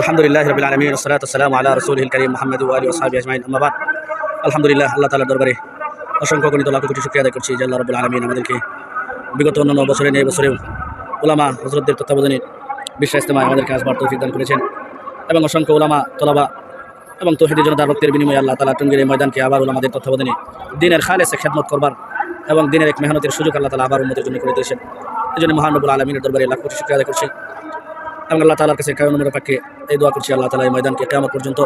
আলহামদুলিল্লাহ রবিল আলমিন ওসলাত সালাম আল্লাহ রসুল করিম মোহাম্মদ আলী ওসাহাবি আজমাইন আহমাবাদ আলহামদুলিল্লাহ, আল্লাহ তালার দরবারে অসংখ্য গণিত লাখ কোটি শুক্রিয়া আদায় করছি যে আল্লাহ রবুল আলমিন আমাদেরকে বিগত অন্যান্য বছরে নিয়ে বছরেও ওলামা হজরতদের তত্ত্বাবধানে বিশ্ব ইস্তেমায় আমাদেরকে আসবার তৌফিক দান করেছেন এবং অসংখ্য ওলামা তলাবা এবং তহিদের জন্য তার রক্তের বিনিময়ে আল্লাহ তালা টঙ্গির ময়দানকে আবার ওলামাদের তত্ত্বাবধানে দিনের খালেসে খেদমত করবার এবং দিনের এক মেহনতের সুযোগ আল্লাহ তালা আবার উন্নতির জন্য করে দিয়েছেন। এই জন্য মহানবুল আলমিনের দরবারে লাখ কোটি শুক্রিয়া আদায় করছি। এবং আল্লাহ তালার কাছে কায়ন নম্বরের পাক্ষে এই দোয়া করছি আল্লাহ তালা এই ময়দানকে কেমন পর্যন্ত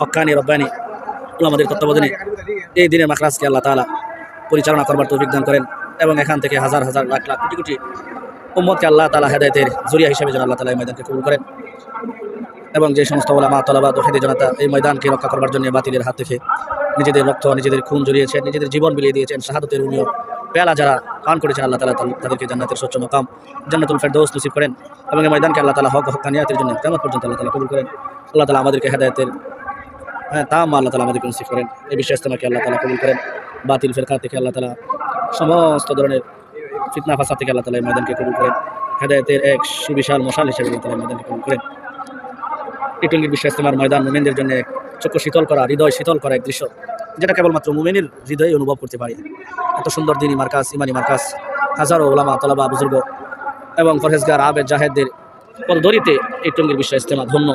হক্কানি রব্বানি আমাদের তত্ত্বাবধানে এই দিনের মাখরাজকে আল্লাহ তালা পরিচালনা করবার তৌফিক দান করেন এবং এখান থেকে হাজার হাজার লাখ লাখ কোটি কোটি উম্মতকে আল্লাহ তালা হেদায়তের জরিয়া হিসেবে যেন আল্লাহ তালা এই ময়দানকে কবুল করেন এবং যে সমস্ত ওলামা, তলাবা, দোহেদি জনতা এই ময়দানকে রক্ষা করবার জন্য বাতিলের হাত থেকে নিজেদের রক্ত, নিজেদের খুন জড়িয়েছেন, নিজেদের জীবন বিলিয়ে দিয়েছেন, শাহাদতের উনিও পেলা যারা পান করেছেন, আল্লাহ তালা তাদেরকে জান্নাতের স্বচ্ছ মকাম, জান্নাতুল ফেরদৌস নসিব করেন এবং এই ময়দানকে আল্লাহ তালা হক হকানিয়াতের জন্য কেমন পর্যন্ত আল্লাহ তালা কবুল করেন। আল্লাহ তালা আমাদেরকে হেদায়তের হ্যাঁ তাম আল্লাহ তালা আমাদেরকে নসিব করেন। এই বিশ্বাস তোমাকে আল্লাহ তালা কবুল করেন। বাতিল ফেরকা থেকে আল্লাহ তালা সমস্ত ধরনের ফিতনা ফাসা থেকে আল্লাহ তালা এই ময়দানকে কবুল করেন। হেদায়তের এক সুবিশাল মশাল হিসেবে আল্লাহ তালা ময়দানকে কবুল করেন। টিটুঙ্গির বিশ্বাস তোমার ময়দান মোমেনদের জন্য চক্ষু শীতল করা, হৃদয় শীতল করা এক দৃশ্য। যেটা কেবলমাত্র মোমেনের হৃদয়ে অনুভব করতে পারি। এত সুন্দর দিনই মার্কাস ইমানি মার্কাস হাজারো ওলামা, তলাবা বুজুর্গ এবং ফরহেজগার আবেদ জাহেদদের পদধরিতে এই টঙ্গির বিশ্ব ইস্তেমা ধন্য।